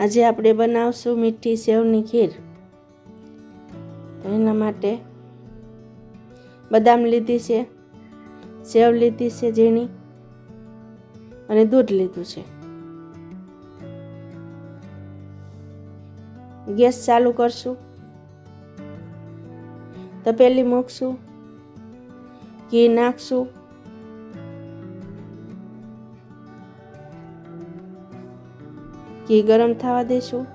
આજે આપણે બનાવશું મીઠી સેવની ખીર. એના માટે બદામ લીધી છે, સેવ લીધી છે ઝીણી અને દૂધ લીધું છે. ગેસ ચાલુ કરશું. તપેલી મૂકશું, ઘી નાખશું. ઘી ગરમ થવા દઈશું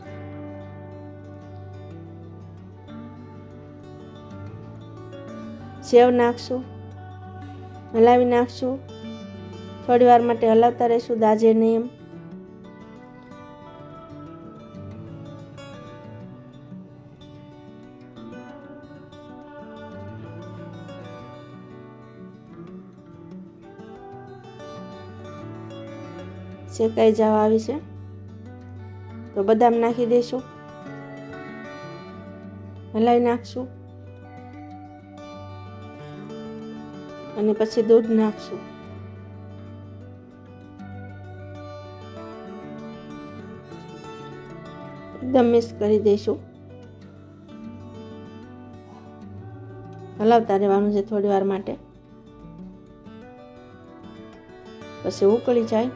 સેવ નાખશું. હલાવી નાખશું. થોડી વાર માટે હલાવતા રહીશું દાજે નહીં એમ શેકાઈ જવા આવી છે. તો બદામ નાખી દઈશું હલાવી નાખશું. અને પછી દૂધ નાખશું. એકદમ મિક્સ કરી દઈશું હલાવતા રહેવાનું છે થોડી વાર માટે. પછી ઉકળી જાય.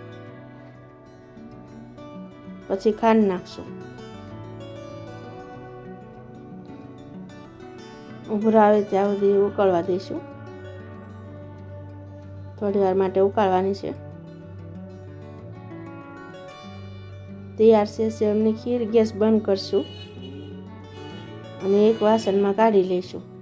પછી ખાંડ નાખશું. ઉભરા આવે ત્યાં સુધી ઉકળવા દઈશું. થોડી વાર માટે ઉકાળવાની છે. તૈયાર છે સેવની ખીર, ગેસ બંધ કરશું. અને એક વાસણમાં કાઢી લઈશું.